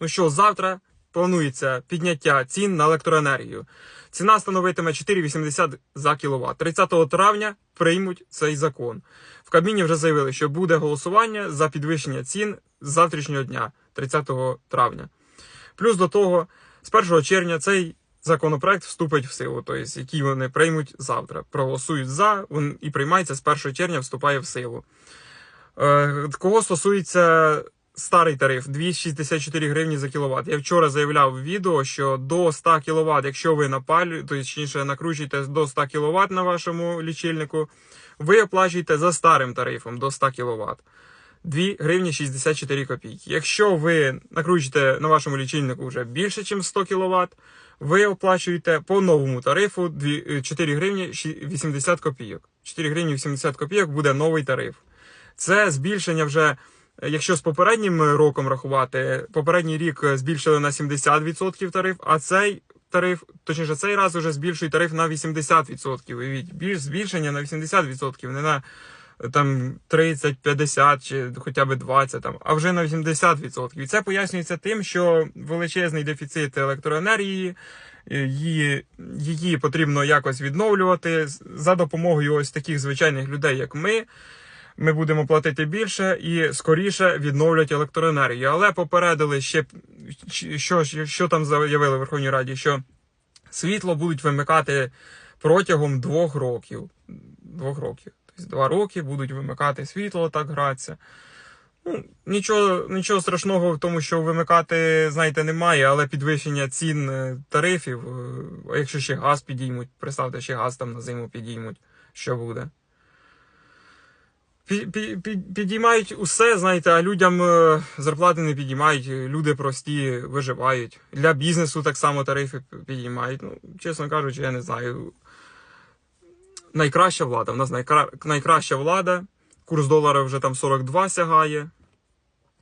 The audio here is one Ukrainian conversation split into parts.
Ну що, завтра планується підняття цін на електроенергію. Ціна становитиме 4,80 за кіловат. 30 травня приймуть цей закон. В Кабміні вже заявили, що буде голосування за підвищення цін з завтрашнього дня, 30 травня. Плюс до того, з 1 червня цей законопроект вступить в силу, тобто який вони приймуть завтра. Проголосують за і приймається з 1 червня, вступає в силу. Е, Кого стосується старий тариф 264 гривні за кіловат. Я вчора заявляв в відео, що до 100 кВт, якщо ви напалюєте, точніше накручуєте до 100 кВт на вашому лічильнику, ви оплачуєте за старим тарифом до 100 кВт. 2 гривні 64 копійки. Якщо ви накручуєте на вашому лічильнику вже більше, ніж 100 кВт, ви оплачуєте по новому тарифу 2 е, 4 гривні 80 копійок. 4 гривні 80 копійок буде новий тариф. Це збільшення вже, якщо з попереднім роком рахувати, попередній рік е, збільшили на 70% тариф, а цей тариф, точніше, цей раз вже збільшують тариф на 80%. Уявіть, більш збільшення на 80%, не на е, там 30, 50 чи хоча б 20, там, а вже на 80%. І це пояснюється тим, що величезний дефіцит електроенергії. е, Її, її потрібно якось відновлювати за допомогою ось таких звичайних людей, як ми ми будемо платити більше і скоріше відновлять електроенергію. Але попередили ще що, що там заявили в Верховній Раді, що світло будуть вимикати протягом двох років. Двох років. Тобто два роки будуть вимикати світло, так гратися. Ну, нічого, нічого страшного в тому, що вимикати, знаєте, немає, але підвищення цін е, тарифів, е, якщо ще газ підіймуть, представте, ще газ там на зиму підіймуть, що буде? Пі- пі- пі- Підіймають усе, знаєте, а людям е, зарплати не підіймають. Люди прості виживають. Для бізнесу так само тарифи підіймають. Ну, чесно кажучи, я не знаю. Найкраща влада. У нас найкра... найкраща влада. Курс долара вже там 42 сягає.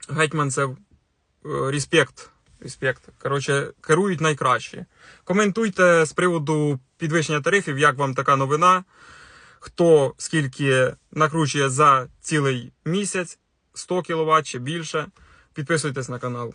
Гетьманцев. е, Респект. Респект. Коротше, керують найкраще. Коментуйте з приводу підвищення тарифів, як вам така новина хто скільки накручує за цілий місяць 100 кВт чи більше. Підписуйтесь на канал.